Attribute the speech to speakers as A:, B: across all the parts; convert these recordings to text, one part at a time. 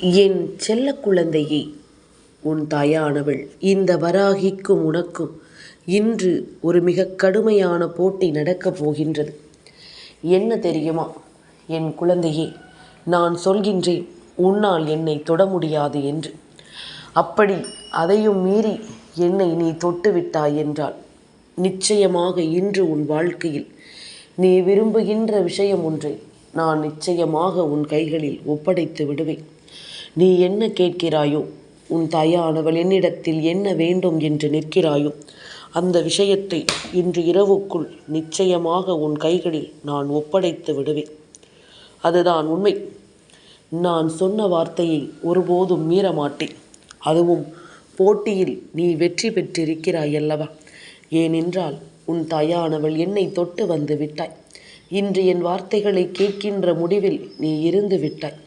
A: என் செல்ல குழந்தையே உன் தாயானவள் இந்த வராகிக்கும் உனக்கும் இன்று ஒரு மிக கடுமையான போட்டி நடக்கப் போகின்றது. என்ன தெரியுமா என் குழந்தையே நான் சொல்கின்றேன் உன்னால் என்னை தொட முடியாது என்று. அப்படி அதையும் மீறி என்னை நீ தொட்டுவிட்டாய் என்றால் நிச்சயமாக இன்று உன் வாழ்க்கையில் நீ விரும்புகின்ற விஷயம் ஒன்றை நான் நிச்சயமாக உன் கைகளில் ஒப்படைத்து விடுவேன். நீ என்ன கேட்கிறாயோ? உன் தாயானவள் என்னிடத்தில் என்ன வேண்டும் என்று நிற்கிறாயோ? அந்த விஷயத்தை இன்று இரவுக்குள் நிச்சயமாக உன் கைகளில் நான் ஒப்படைத்து விடுவேன். அதுதான் உண்மை. நான் சொன்ன வார்த்தையை ஒருபோதும் மீறமாட்டேன். அதுவும் போட்டியில் நீ வெற்றி பெற்றிருக்கிறாய் அல்லவா ஏனென்றால் உன் தாயானவள் என்னை தொட்டு வந்து விட்டாய். இன்று என் வார்த்தைகளை கேட்கின்ற முடிவில் நீ இருந்து விட்டாய்.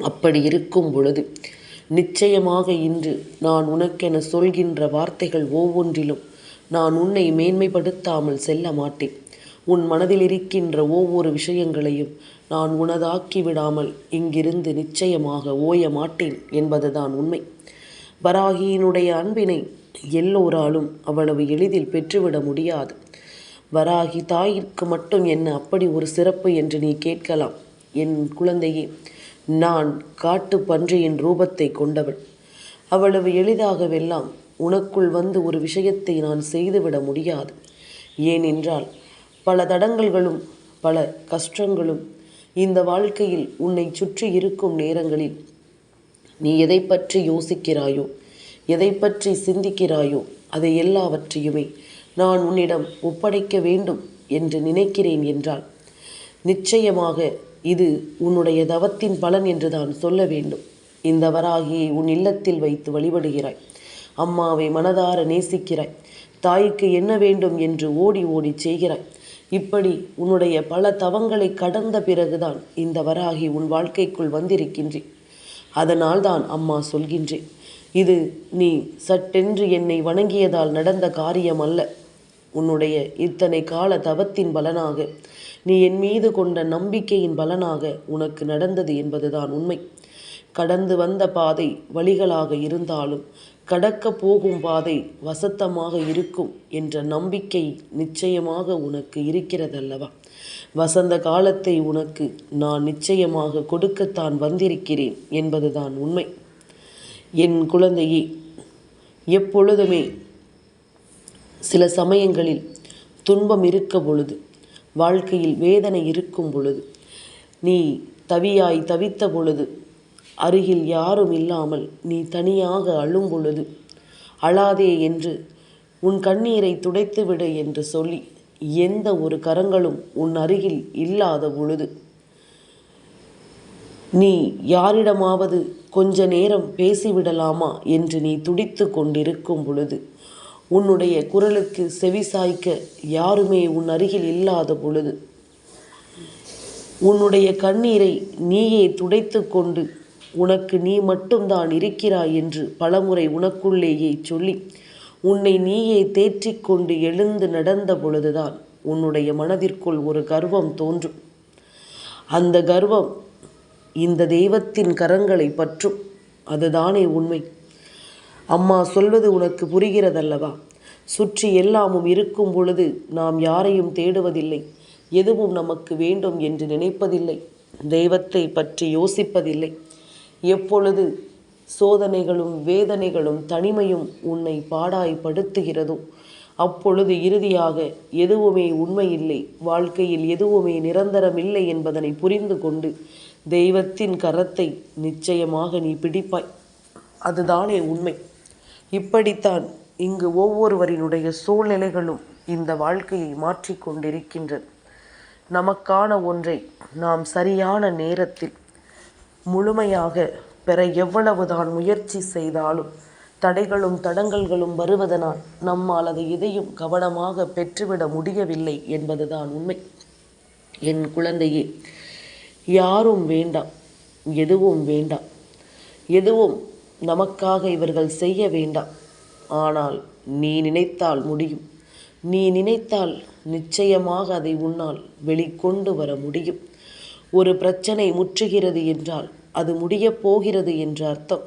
A: அப்படி இருக்கும் பொழுது நிச்சயமாக இன்று நான் உனக்கென சொல்கின்ற வார்த்தைகள் ஒவ்வொன்றிலும் நான் உன்னை மேன்மைப்படுத்தாமல் செல்ல மாட்டேன். உன் மனதில் இருக்கின்ற ஒவ்வொரு விஷயங்களையும் நான் உனதாக்கி விடாமல் இங்கிருந்து நிச்சயமாக ஓய மாட்டேன் என்பதுதான் உண்மை. வராகியினுடைய அன்பினை எல்லோராலும் அவ்வளவு எளிதில் பெற்றுவிட முடியாது. வராகி தாயிற்கு மட்டும் என்ன அப்படி ஒரு சிறப்பு என்று நீ கேட்கலாம்? என் குழந்தையே நான் காட்டு பன்றியின் ரூபத்தை கொண்டவள். அவ்வளவு எளிதாகவெல்லாம் உனக்குள் வந்து ஒரு விஷயத்தை நான் செய்துவிட முடியாது. ஏனென்றால் பல தடங்கல்களும் பல கஷ்டங்களும் இந்த வாழ்க்கையில் உன்னை சுற்றி இருக்கும் நேரங்களில் நீ எதை பற்றி யோசிக்கிறாயோ எதை பற்றி சிந்திக்கிறாயோ அதை எல்லாவற்றையுமே நான் உன்னிடம் ஒப்படைக்க வேண்டும் என்று நினைக்கிறேன் என்றால் நிச்சயமாக இது உன்னுடைய தவத்தின் பலன் என்று தான் சொல்ல வேண்டும். இந்த வராகியை உன் இல்லத்தில் வைத்து வழிபடுகிறாய். அம்மாவை மனதார நேசிக்கிறாய். தாய்க்கு என்ன வேண்டும் என்று ஓடி ஓடி செய்கிறாய். இப்படி உன்னுடைய பல தவங்களை கடந்த பிறகுதான் இந்த வராகி உன் வாழ்க்கைக்குள் வந்திருக்கின்றேன். அதனால் தான் அம்மா சொல்கின்றேன். இது நீ சட்டென்று என்னை வணங்கியதால் நடந்த காரியம் அல்ல. உன்னுடைய இத்தனை கால தவத்தின் பலனாக நீ என் மீது கொண்ட நம்பிக்கையின் பலனாக உனக்கு நடந்தது என்பதுதான் உண்மை. கடந்து வந்த பாதை வழிகளாக இருந்தாலும் கடக்க போகும் பாதை வசத்தமாக இருக்கும் என்ற நம்பிக்கை நிச்சயமாக உனக்கு இருக்கிறதல்லவா? வசந்த காலத்தை உனக்கு நான் நிச்சயமாக கொடுக்கத்தான் வந்திருக்கிறேன் என்பதுதான் உண்மை. என் குழந்தையே எப்பொழுதுமே சில சமயங்களில் துன்பம் இருக்க பொழுது வாழ்க்கையில் வேதனை இருக்கும் பொழுது நீ தவியாய் தவித்த பொழுது அருகில் யாரும் இல்லாமல் நீ தனியாக அழும் பொழுது அழாதே என்று உன் கண்ணீரை துடைத்துவிடு என்று சொல்லி எந்த ஒரு கரங்களும் உன் அருகில் இல்லாத பொழுது நீ யாரிடமாவது கொஞ்ச நேரம் பேசிவிடலாமா என்று நீ துடித்து கொண்டிருக்கும் பொழுது உன்னுடைய குரலுக்கு செவிசாய்க்க யாருமே உன் அருகில் இல்லாத பொழுது. உன்னுடைய கண்ணீரை நீயே துடைத்து கொண்டு உனக்கு நீ மட்டும்தான் இருக்கிறாய் என்று பலமுறை உனக்குள்ளேயே சொல்லி உன்னை நீயே தேற்றிக்கொண்டு எழுந்து நடந்த பொழுதுதான் உன்னுடைய மனதிற்குள் ஒரு கர்வம் தோன்றும். அந்த கர்வம் இந்த தெய்வத்தின் கரங்களை பற்றும். அதுதானே உண்மை. அம்மா சொல்வது உனக்கு புரிகிறதல்லவா? சுற்றி எல்லாமும் இருக்கும் பொழுது நாம் யாரையும் தேடுவதில்லை. எதுவும் நமக்கு வேண்டும் என்று நினைப்பதில்லை. தெய்வத்தை பற்றி யோசிப்பதில்லை. எப்பொழுது சோதனைகளும் வேதனைகளும் தனிமையும் உன்னை பாடாய்படுத்துகிறதோ அப்பொழுது இறுதியாக எதுவுமே உண்மையில்லை. வாழ்க்கையில் எதுவுமே நிரந்தரமில்லை என்பதனை புரிந்து கொண்டு தெய்வத்தின் கரத்தை நிச்சயமாக நீ பிடிப்பாய். அதுதானே உண்மை. இப்படித்தான் இங்கு ஒவ்வொருவரினுடைய சூழ்நிலைகளும் இந்த வாழ்க்கையை மாற்றிக்கொண்டிருக்கின்றது நமக்கான ஒன்றை நாம் சரியான நேரத்தில் முழுமையாக பெற எவ்வளவுதான் முயற்சி செய்தாலும் தடைகளும் தடங்கல்களும் வருவதனால் நம்மால் அதை எதையும் கவனமாக பெற்றுவிட முடியவில்லை என்பதுதான் உண்மை. என் குழந்தையே யாரும் வேண்டாம் எதுவும் வேண்டாம். எதுவும் நமக்காக இவர்கள் செய்ய வேண்டாம். ஆனால் நீ நினைத்தால் முடியும். நீ நினைத்தால் நிச்சயமாக அதை உன்னால் வெளிக்கொண்டு வர முடியும். ஒரு பிரச்சனை முற்றுகிறது என்றால் அது முடியப் போகிறது என்று அர்த்தம்.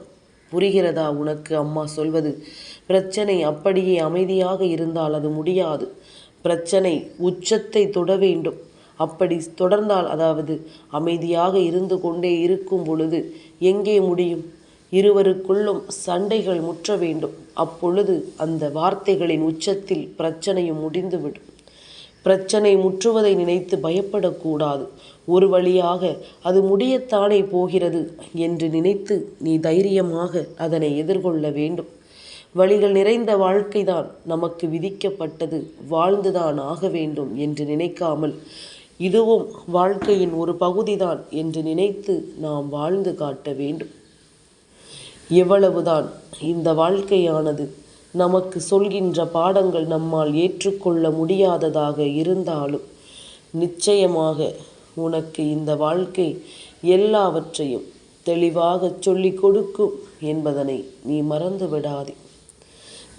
A: புரிகிறதா உனக்கு அம்மா சொல்வது? பிரச்சனை அப்படியே அமைதியாக இருந்தால் அது முடியாது. பிரச்சனை உச்சத்தை தொட வேண்டும். அப்படி தொடர்ந்தால் அதாவது அமைதியாக இருந்து கொண்டே இருக்கும் பொழுது எங்கே முடியும்? இருவருக்குள்ளும் சண்டைகள் முற்ற வேண்டும். அப்பொழுது அந்த வார்த்தைகளின் உச்சத்தில் பிரச்சனையும் முடிந்துவிடும். பிரச்சனை முற்றுவதை நினைத்து பயப்படக்கூடாது. ஒரு வழியாக அது முடியத்தானே போகிறது என்று நினைத்து நீ தைரியமாக அதனை எதிர்கொள்ள வேண்டும். வழிகள் நிறைந்த வாழ்க்கைதான் நமக்கு விதிக்கப்பட்டது. வாழ்ந்துதான் ஆக வேண்டும் என்று நினைக்காமல் இதுவும் வாழ்க்கையின் ஒரு பகுதிதான் என்று நினைத்து நாம் வாழ்ந்து காட்ட வேண்டும். எவ்வளவுதான் இந்த வாழ்க்கையானது நமக்கு சொல்கின்ற பாடங்கள் நம்மால் ஏற்றுக்கொள்ள முடியாததாக இருந்தாலும் நிச்சயமாக உனக்கு இந்த வாழ்க்கை எல்லாவற்றையும் தெளிவாக சொல்லிக் கொடுக்கும் என்பதனை நீ மறந்து விடாதே.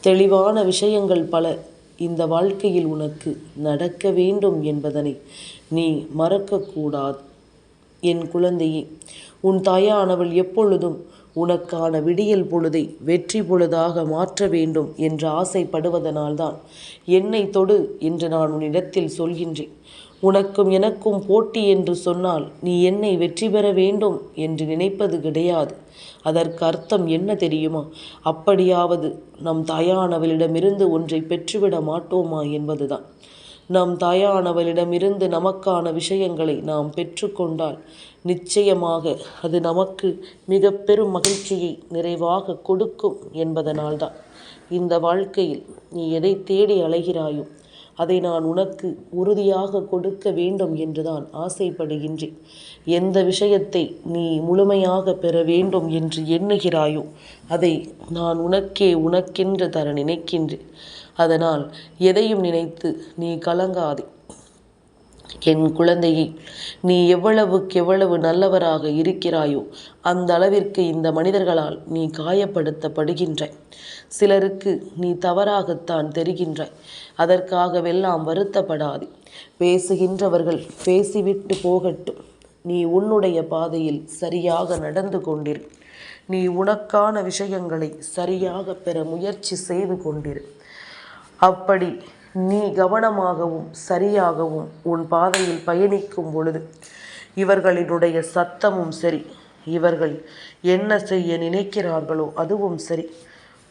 A: தெளிவான விஷயங்கள் பல இந்த வாழ்க்கையில் உனக்கு நடக்க வேண்டும் என்பதனை நீ மறக்கக்கூடாது. என் குழந்தையே உன் தாயானவள் எப்பொழுதும் உனக்கான விடியல் பொழுதை வெற்றி பொழுதாக மாற்ற வேண்டும் என்று ஆசைப்படுவதனால்தான். என்னை தொடு என்று நான் உன்னிடத்தில் சொல்கின்றேன். உனக்கும் எனக்கும் போட்டி என்று சொன்னால் நீ என்னை வெற்றி பெற வேண்டும் என்று நினைப்பது கிடையாது. அதற்கு அர்த்தம் என்ன தெரியுமா? அப்படியாவது நம் தாயானவளிடமிருந்து ஒன்றை பெற்றுவிட மாட்டோமா என்பதுதான். நம் தாயானவளிடமிருந்து நமக்கான விஷயங்களை நாம் பெற்றுக்கொண்டால் நிச்சயமாக அது நமக்கு மிக பெரும் மகிழ்ச்சியை நிறைவாக கொடுக்கும் என்பதனால்தான். இந்த வாழ்க்கையில் நீ எதை தேடி அலைகிறாயோ அதை நான் உனக்கு உறுதியாக கொடுக்க வேண்டும் என்றுதான் ஆசைப்படுகின்றேன். எந்த விஷயத்தை நீ முழுமையாக பெற வேண்டும் என்று எண்ணுகிறாயோ அதை நான் உனக்கே உனக்கென்று தர நினைக்கின்றேன். அதனால் எதையும் நினைத்து நீ கலங்காதே. என் குழந்தையை நீ எவ்வளவுக்கு எவ்வளவு நல்லவராக இருக்கிறாயோ அந்த அளவிற்கு இந்த மனிதர்களால் நீ காயப்படுத்தப்படுகின்றாய். சிலருக்கு நீ தவறாகத்தான் தெரிகின்றாய். அதற்காகவெல்லாம் வருத்தப்படாதே. பேசுகின்றவர்கள் பேசிவிட்டு போகட்டும். நீ உன்னுடைய பாதையில் சரியாக நடந்து கொண்டிரு. நீ உனக்கான விஷயங்களை சரியாக பெற முயற்சி செய்து கொண்டிரு. அப்படி நீ கவனமாகவும் சரியாகவும் உன் பாதையில் பயணிக்கும் பொழுது இவர்களினுடைய சத்தமும் சரி. இவர்கள் என்ன செய்ய நினைக்கிறார்களோ அதுவும் சரி.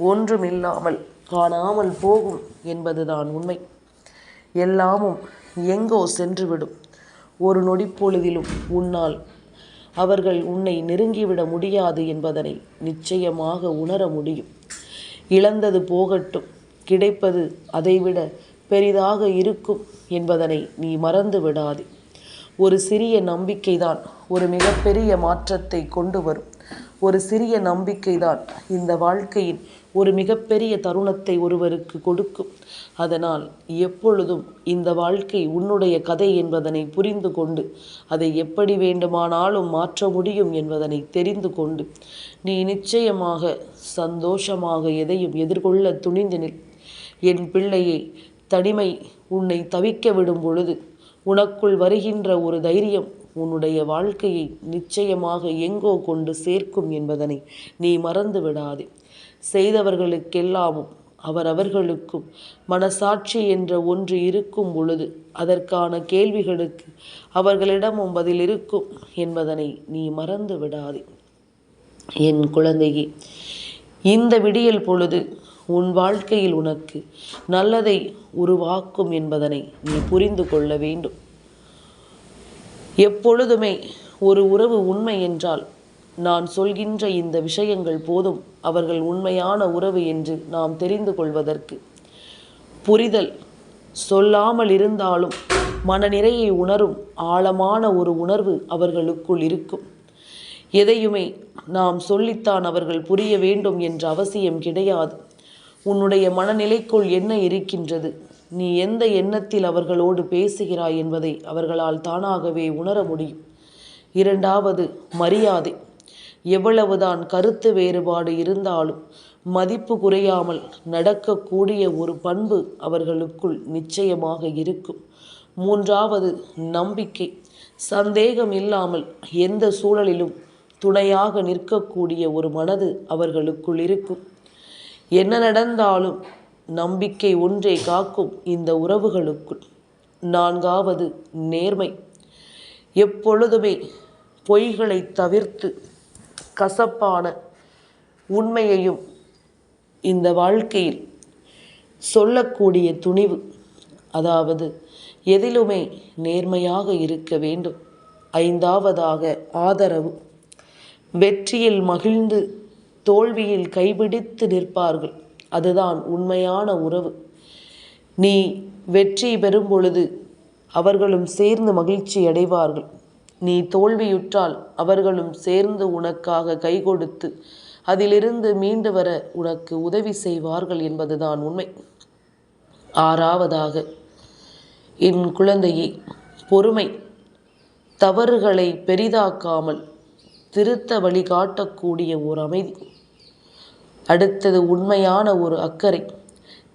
A: ஒன்றுமில்லாமல் காணாமல் போகும் என்பதுதான் உண்மை. எல்லாமும் எங்கோ சென்றுவிடும். ஒரு நொடிப்பொழுதிலும் உன்னால் அவர்கள் உன்னை நெருங்கிவிட முடியாது என்பதனை நிச்சயமாக உணர முடியும். இழந்தது போகட்டும். கிடைப்பது அதைவிட பெரிதாக இருக்கும் என்பதனை நீ மறந்து விடாதே. ஒரு சிறிய நம்பிக்கைதான் ஒரு மிகப்பெரிய மாற்றத்தை கொண்டு வரும். ஒரு சிறிய நம்பிக்கைதான் இந்த வாழ்க்கையின் ஒரு மிகப்பெரிய தருணத்தை ஒருவருக்கு கொடுக்கும். அதனால் எப்பொழுதும் இந்த வாழ்க்கை உன்னுடைய கதை என்பதனை புரிந்து கொண்டு அதை எப்படி வேண்டுமானாலும் மாற்ற முடியும் என்பதனை தெரிந்து கொண்டு நீ நிச்சயமாக சந்தோஷமாக எதையும் எதிர்கொள்ள துணிந்து நில். என் பிள்ளையை தனிமை உன்னை தவிக்க விடும் பொழுது உனக்குள் வருகின்ற ஒரு தைரியம் உன்னுடைய வாழ்க்கையை நிச்சயமாக எங்கோ கொண்டு சேர்க்கும் என்பதனை நீ மறந்து விடாதே. செய்தவர்களுக்கெல்லாமும் அவரவர்களுக்கும் மனசாட்சி என்ற ஒன்று இருக்கும் பொழுது அதற்கான கேள்விகளுக்கு அவர்களிடமும் பதில் இருக்கும் என்பதனை நீ மறந்து விடாதே. என் குழந்தையே இந்த விடியல் பொழுது உன் வாழ்க்கையில் உனக்கு நல்லதை உருவாக்கும் என்பதனை நீ புரிந்து கொள்ள வேண்டும். எப்பொழுதுமே ஒரு உறவு உண்மை என்றால் நான் சொல்கின்ற இந்த விஷயங்கள் போதும். அவர்கள் உண்மையான உறவு என்று நாம் தெரிந்து கொள்வதற்கு. புரிதல் சொல்லாமல் இருந்தாலும் மனநிறையை உணரும் ஆழமான ஒரு உணர்வு அவர்களுக்குள் இருக்கும். எதையுமே நாம் சொல்லித்தான் அவர்கள் புரிய வேண்டும் என்ற அவசியம் கிடையாது. உன்னுடைய மனநிலைக்குள் என்ன இருக்கின்றது? நீ எந்த எண்ணத்தில் அவர்களோடு பேசுகிறாய் என்பதை அவர்களால் தானாகவே உணர முடியும். இரண்டாவது மரியாதை. எவ்வளவுதான் கருத்து வேறுபாடு இருந்தாலும் மதிப்பு குறையாமல் நடக்கக்கூடிய ஒரு பண்பு அவர்களுக்குள் நிச்சயமாக இருக்கும். மூன்றாவது நம்பிக்கை. சந்தேகம் இல்லாமல் எந்த சூழலிலும் துணையாக நிற்கக்கூடிய ஒரு மனது அவர்களுக்குள் இருக்கும். என்ன நடந்தாலும் நம்பிக்கை ஒன்றே காக்கும் இந்த உறவுகளுக்குள். நான்காவது நேர்மை. எப்பொழுதுமே பொய்களை தவிர்த்து கசப்பான உண்மையையும் இந்த வாழ்க்கையில் சொல்லக்கூடிய துணிவு அதாவது எதிலுமே நேர்மையாக இருக்க வேண்டும். ஐந்தாவதாக ஆதரவு. வெற்றியில் மகிழ்ந்து தோல்வியில் கைபிடித்து நிற்பார்கள். அதுதான் உண்மையான உறவு. நீ வெற்றி பெறும் பொழுது அவர்களும் சேர்ந்து மகிழ்ச்சி அடைவார்கள். நீ தோல்வியுற்றால் அவர்களும் சேர்ந்து உனக்காக கை கொடுத்து அதிலிருந்து மீண்டு வர உனக்கு உதவி செய்வார்கள் என்பதுதான் உண்மை. ஆறாவதாக என் குழந்தையை பொறுமை. தவறுகளை பெரிதாக்காமல் திருத்த வழிகாட்டக்கூடிய ஒரு அமைதி. அடுத்தது உண்மையான ஒரு அக்கறை.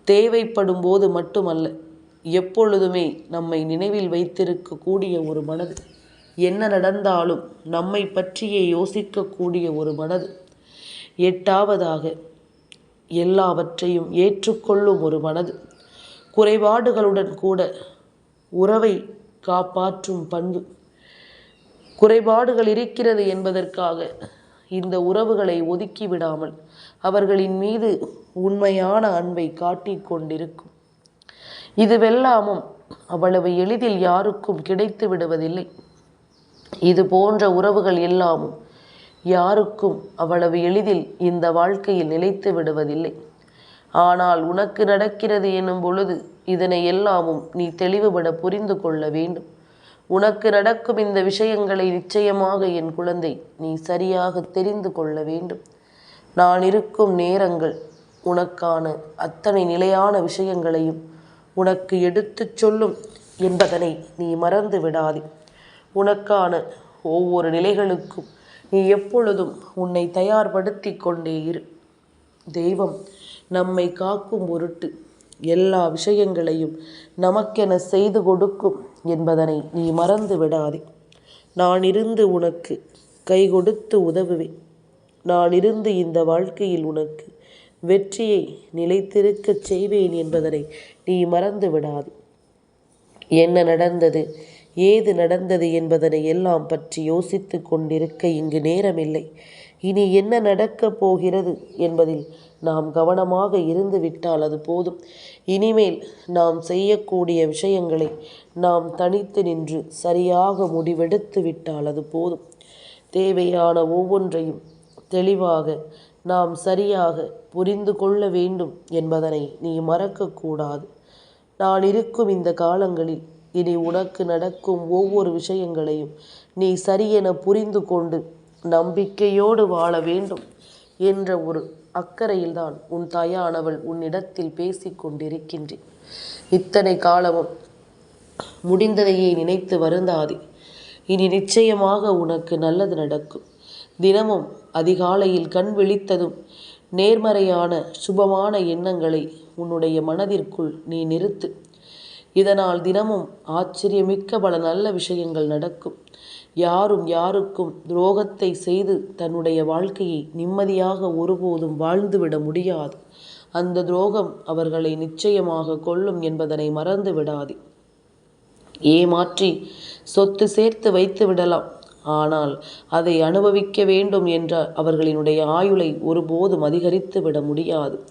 A: தேவைப்படும் போது மட்டுமல்ல எப்பொழுதுமே நம்மை நினைவில் வைத்திருக்கக்கூடிய ஒரு மனது. என்ன நடந்தாலும் நம்மை பற்றியே யோசிக்கக்கூடிய ஒரு மனது. எட்டாவதாக எல்லாவற்றையும் ஏற்றுக்கொள்ளும் ஒரு மனது. குறைபாடுகளுடன் கூட உறவை காப்பாற்றும் பண்பு. குறைபாடுகள் இருக்கிறது என்பதற்காக இந்த உறவுகளை ஒதுக்கி விடாமல் அவர்களின் மீது உண்மையான அன்பை காட்டிக் கொண்டிருக்கும். இதுவெல்லாமும் அவ்வளவு எளிதில் யாருக்கும் கிடைத்து விடுவதில்லை. இது போன்ற உறவுகள் எல்லாமும் யாருக்கும் அவ்வளவு எளிதில் இந்த வாழ்க்கையில் நிலைத்து விடுவதில்லை. ஆனால் உனக்கு நடக்கிறது எனும் பொழுது இதனை எல்லாமும் நீ தெளிவுபட புரிந்து கொள்ள வேண்டும். உனக்கு நடக்கும் இந்த விஷயங்களை நிச்சயமாக என் குழந்தை நீ சரியாக தெரிந்து கொள்ள வேண்டும். நான் இருக்கும் நேரங்கள் உனக்கான அத்தனை நிலையான விஷயங்களையும் உனக்கு எடுத்துச் சொல்லும் என்பதனை நீ மறந்து விடாதே. உனக்கான ஒவ்வொரு நிலைகளுக்கும் நீ எப்பொழுதும் உன்னை தயார்படுத்தி கொண்டே இரு. தெய்வம் நம்மை காக்கும் பொருட்டு எல்லா விஷயங்களையும் நமக்கென செய்து கொடுக்கும் என்பதனை நீ மறந்து விடாதே. நான் இருந்து உனக்கு கை கொடுத்து உதவுவேன். நான் இருந்து இந்த வாழ்க்கையில் உனக்கு வெற்றியை நிலைத்திருக்கச் செய்வேன் என்பதனை நீ மறந்து விடாது. என்ன நடந்தது ஏது நடந்தது என்பதனை எல்லாம் பற்றி யோசித்து கொண்டிருக்க இங்கு நேரமில்லை. இனி என்ன நடக்கப் போகிறது என்பதில் நாம் கவனமாக இருந்து விட்டால் அது போதும். இனிமேல் நாம் செய்யக்கூடிய விஷயங்களை நாம் தனித்து நின்று சரியாக முடிவெடுத்து விட்டால் அது போதும். தேவையான ஒவ்வொன்றையும் தெளிவாக நாம் சரியாக புரிந்து கொள்ள வேண்டும் என்பதனை நீ மறக்கக்கூடாது. நான் இருக்கும் இந்த காலங்களில் இனி உனக்கு நடக்கும் ஒவ்வொரு விஷயங்களையும் நீ சரியென புரிந்து கொண்டு நம்பிக்கையோடு வாழ வேண்டும் என்ற ஒரு அக்கறையில்தான் உன் தாயானவள் உன்னிடத்தில் பேசி கொண்டிருக்கின்றேன். இத்தனை காலமும் முடிந்ததையே நினைத்து வருந்தாதே. இனி நிச்சயமாக உனக்கு நல்லது நடக்கும். தினமும் அதிகாலையில் கண் விழித்ததும் நேர்மறையான சுபமான எண்ணங்களை உன்னுடைய மனதிற்குள் நீ நிறுத்து. இதனால் தினமும் ஆச்சரியமிக்க பல நல்ல விஷயங்கள் நடக்கும். யாரும் யாருக்கும் துரோகத்தை செய்து தன்னுடைய வாழ்க்கையை நிம்மதியாக ஒருபோதும் வாழ்ந்துவிட முடியாது. அந்த துரோகம் அவர்களை நிச்சயமாக கொள்ளும் என்பதனை மறந்து விடாதே ஏமாற்றி சொத்து சேர்த்து வைத்து விடலாம் ஆனால் அதை அனுபவிக்க வேண்டும் என்ற அவர்களினுடைய ஆயுளை ஒருபோதும் அதிகரித்து விட முடியாது.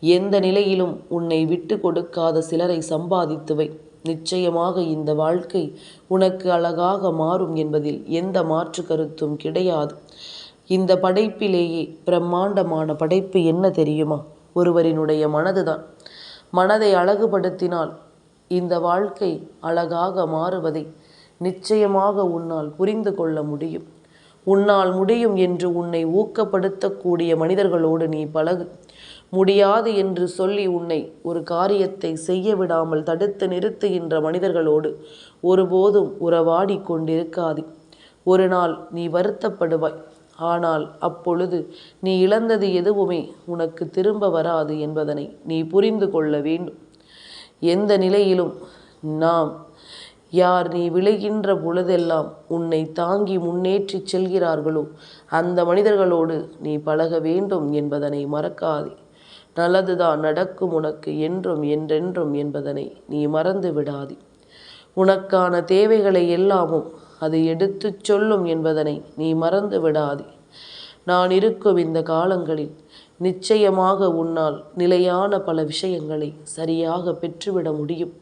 A: எந்த நிலையிலும் உன்னை விட்டு கொடுக்காத சிலரை சம்பாதித்துவை. நிச்சயமாக இந்த வாழ்க்கை உனக்கு அழகாக மாறும் என்பதில் எந்த மாற்று கருத்தும் கிடையாது. இந்த படைப்பிலேயே பிரம்மாண்டமான படைப்பு என்ன தெரியுமா? ஒருவரினுடைய மனதுதான். மனதை அழகுபடுத்தினால் இந்த வாழ்க்கை அழகாக மாறுவதை நிச்சயமாக உன்னால் புரிந்து கொள்ள முடியும். உன்னால் முடியும் என்று உன்னை ஊக்கப்படுத்தக்கூடிய மனிதர்களோடு நீ பழகு. முடியாது என்று சொல்லி உன்னை ஒரு காரியத்தை செய்ய விடாமல் தடுத்து நிறுத்துகின்ற மனிதர்களோடு ஒருபோதும் உறவாடி கொண்டிருக்காது. ஒரு நாள் நீ வருத்தப்படுவாய். ஆனால் அப்பொழுது நீ இழந்தது எதுவுமே உனக்கு திரும்ப வராது என்பதனை நீ புரிந்து கொள்ள வேண்டும். எந்த நிலையிலும் நாம் யார் நீ விளைகின்ற பொழுதெல்லாம் உன்னை தாங்கி முன்னேற்றி செல்கிறார்களோ அந்த மனிதர்களோடு நீ பழக வேண்டும் என்பதனை மறக்காதே. நல்லதுதான் நடக்கும் உனக்கு என்றும் என்றென்றும் என்பதனை நீ மறந்து விடாதே. உனக்கான தேவைகளை எல்லாமும் அது எடுத்துச் சொல்லும் என்பதனை நீ மறந்து விடாதே. நான் இருக்கும் இந்த காலங்களில் நிச்சயமாக உன்னால் நிலையான பல விஷயங்களை சரியாக பெற்றுவிட முடியும்.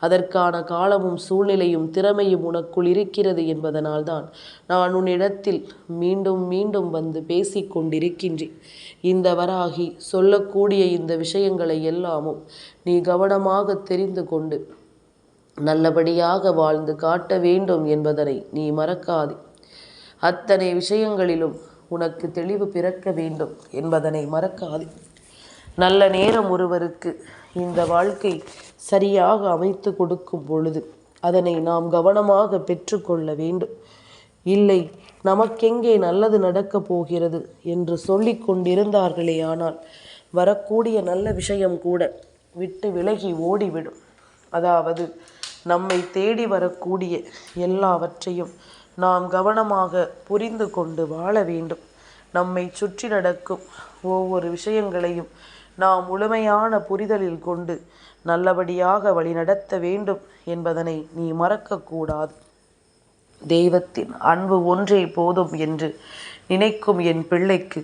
A: அதற்கான காலமும் சூழ்நிலையும் திறமையும் உனக்குள் இருக்கிறது என்பதனால்தான் நான் உன்னிடத்தில் மீண்டும் மீண்டும் வந்து பேசிக்கொண்டிருக்கின்றேன் இந்த வராகி சொல்லக்கூடிய இந்த விஷயங்களை எல்லாமும் நீ கவனமாக தெரிந்து கொண்டு நல்லபடியாக வாழ்ந்து காட்ட வேண்டும் என்பதனை நீ மறக்காதே. அத்தனை விஷயங்களிலும் உனக்கு தெளிவு பிறக்க வேண்டும் என்பதனை மறக்காது. நல்ல நேரம் ஒருவருக்கு இந்த வாழ்க்கை சரியாக அமைத்து கொடுக்கும் பொழுது அதனை நாம் கவனமாக பெற்றுக்கொள்ள வேண்டும். இல்லை நமக்கெங்கே நல்லது நடக்கப் போகிறது என்று சொல்லி கொண்டிருந்தார்களே ஆனால் வரக்கூடிய நல்ல விஷயம் கூட விட்டு விலகி ஓடிவிடும். அதாவது நம்மை தேடி வரக்கூடிய எல்லாவற்றையும் நாம் கவனமாக புரிந்து கொண்டு வாழ வேண்டும். நம்மை சுற்றி நடக்கும் ஒவ்வொரு விஷயங்களையும் நாம் முழுமையான புரிதலில் கொண்டு நல்லபடியாக வழிநடத்த வேண்டும் என்பதனை நீ மறக்கக்கூடாது. தெய்வத்தின் அன்பு ஒன்றே போதும் என்று நினைக்கும் என் பிள்ளைக்கு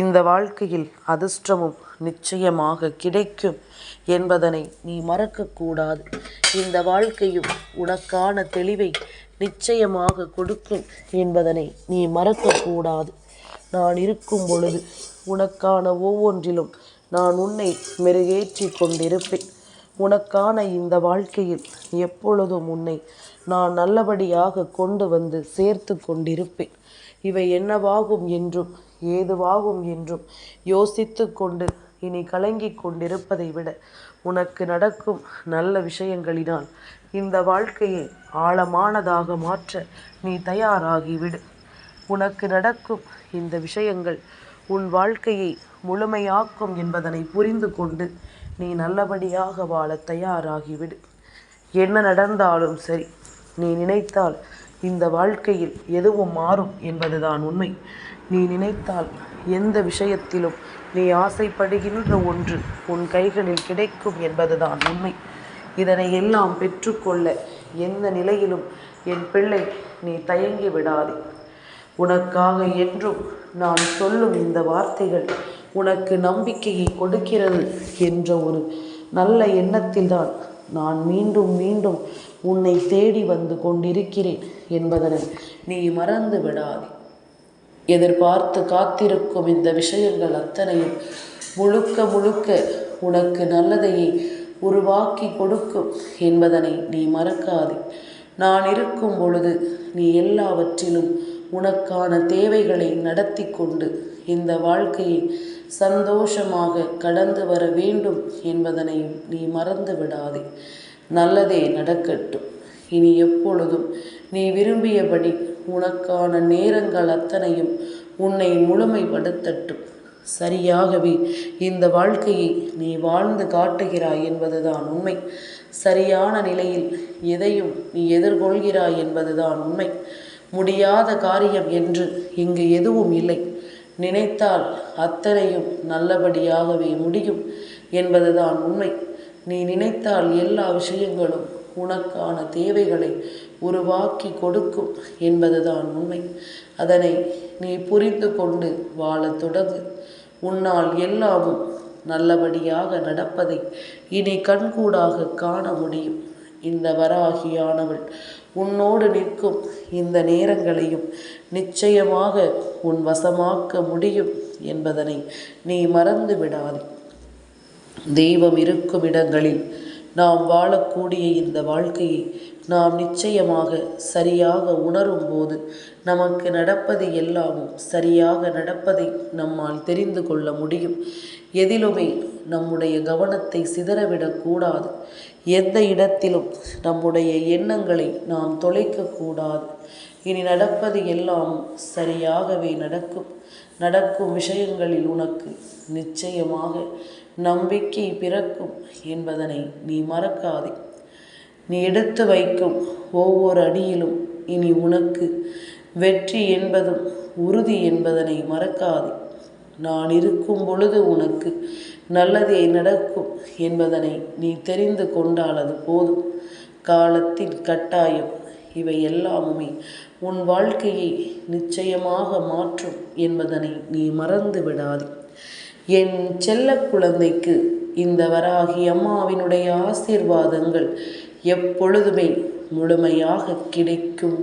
A: இந்த வாழ்க்கையில் அதிர்ஷ்டமும் நிச்சயமாக கிடைக்கும் என்பதனை நீ மறக்கக்கூடாது. இந்த வாழ்க்கையும் உனக்கான தெளிவை நிச்சயமாக கொடுக்கும் என்பதனை நீ மறக்கக்கூடாது. நான் இருக்கும் பொழுது உனக்கான ஒவ்வொன்றிலும் நான் உன்னை மெருகேற்றி கொண்டிருப்பேன். உனக்கான இந்த வாழ்க்கையில் எப்பொழுதும் உன்னை நான் நல்லபடியாக கொண்டு வந்து சேர்த்து கொண்டிருப்பேன். இவை என்னவாகும் என்றும் ஏதுவாகும் என்றும் யோசித்து கொண்டு இனி கலங்கிக் கொண்டிருப்பதை விட உனக்கு நடக்கும் நல்ல விஷயங்களினால் இந்த வாழ்க்கையை ஆழமானதாக மாற்ற நீ தயாராகிவிடு. உனக்கு நடக்கும் இந்த விஷயங்கள் உன் வாழ்க்கையை முழுமையாக்கும் என்பதனை புரிந்து கொண்டு நீ நல்லபடியாக வாழ தயாராகிவிடு. என்ன நடந்தாலும் சரி நீ நினைத்தால் இந்த வாழ்க்கையில் எதுவும் மாறும் என்பதுதான் உண்மை. நீ நினைத்தால் எந்த விஷயத்திலும் நீ ஆசைப்படுகின்ற ஒன்று உன் கைகளில் கிடைக்கும் என்பதுதான் உண்மை. இதனை எல்லாம் பெற்றுக்கொள்ள எந்த நிலையிலும் என் பிள்ளை நீ தயங்கி விடாதே. உனக்காக என்றும் நான் சொல்லும் இந்த வார்த்தைகள் உனக்கு நம்பிக்கையை கொடுக்கிறது என்ற ஒரு நல்ல எண்ணத்தில்தான் நான் மீண்டும் மீண்டும் உன்னை தேடி வந்து கொண்டிருக்கிறேன் என்பதனை நீ மறந்து விடாதே. எதிர்பார்த்து காத்திருக்கும் இந்த விஷயங்கள் அத்தனையும் முழுக்க முழுக்க உனக்கு நல்லதையே உருவாக்கி கொடுக்கும் என்பதனை நீ மறக்காதே. நான் இருக்கும் பொழுது நீ எல்லாவற்றிலும் உனக்கான தேவைகளை நடத்தி கொண்டு இந்த வாழ்க்கையை சந்தோஷமாக கடந்து வர வேண்டும் என்பதனையும் நீ மறந்து விடாதே. நல்லதே நடக்கட்டும். இனி எப்பொழுதும் நீ விரும்பியபடி உனக்கான நேரங்கள் அத்தனையும் உன்னை முழுமைப்படுத்தட்டும். சரியாகவே இந்த வாழ்க்கையை நீ வாழ்ந்து காட்டுகிறாய் என்பதுதான் உண்மை. சரியான நிலையில் எதையும் நீ எதிர்கொள்கிறாய் என்பதுதான் உண்மை. முடியாத காரியம் என்று இங்கு எதுவும் இல்லை. நினைத்தால் அத்தனையும் நல்லபடியாகவே முடியும் என்பதுதான் உண்மை. நீ நினைத்தால் எல்லா விஷயங்களும் உனக்கான தேவைகளை உருவாக்கி கொடுக்கும் என்பதுதான் உண்மை. அதனை நீ புரிந்து கொண்டு வாழத் தொடங்கு. உன்னால் எல்லாமும் நல்லபடியாக நடப்பதை இனி கண்கூடாக காண முடியும். இந்த வராகியானவள் உன்னோடு நிற்கும் இந்த நேரங்களையும் நிச்சயமாக உன் வசமாக்க முடியும் என்பதனை நீ மறந்து விடாதே தெய்வம் இருக்கும் இடங்களில் நாம் வாழக்கூடிய இந்த வாழ்க்கையை நாம் நிச்சயமாக சரியாக உணரும் போது நமக்கு நடப்பது எல்லாமும் சரியாக நடப்பதை நம்மால் தெரிந்து கொள்ள முடியும். எதிலுமே நம்முடைய கவனத்தை சிதறவிடக்கூடாது. எந்த இடத்திலும் நம்முடைய எண்ணங்களை நாம் தொலைக்கக்கூடாது. இனி நடப்பது எல்லாம் சரியாகவே நடக்கும். நடக்கும் விஷயங்களில் உனக்கு நிச்சயமாக நம்பிக்கை பிறக்கும் என்பதனை நீ மறக்காதே. நீ எடுத்து வைக்கும் ஒவ்வொரு அடியிலும் இனி உனக்கு வெற்றி என்பதும் உறுதி என்பதனை மறக்காதே. நான் இருக்கும் பொழுது உனக்கு நல்லதே நடக்கும் என்பதனை நீ தெரிந்து கொண்டாலது போதும். காலத்தின் கட்டாயம் இவை எல்லாமுமே உன் வாழ்க்கையை நிச்சயமாக மாற்றும் என்பதனை நீ மறந்து விடாதே. என் செல்ல குழந்தைக்கு இந்த வராகி அம்மாவினுடைய ஆசீர்வாதங்கள் எப்பொழுதுமே முழுமையாக கிடைக்கும்.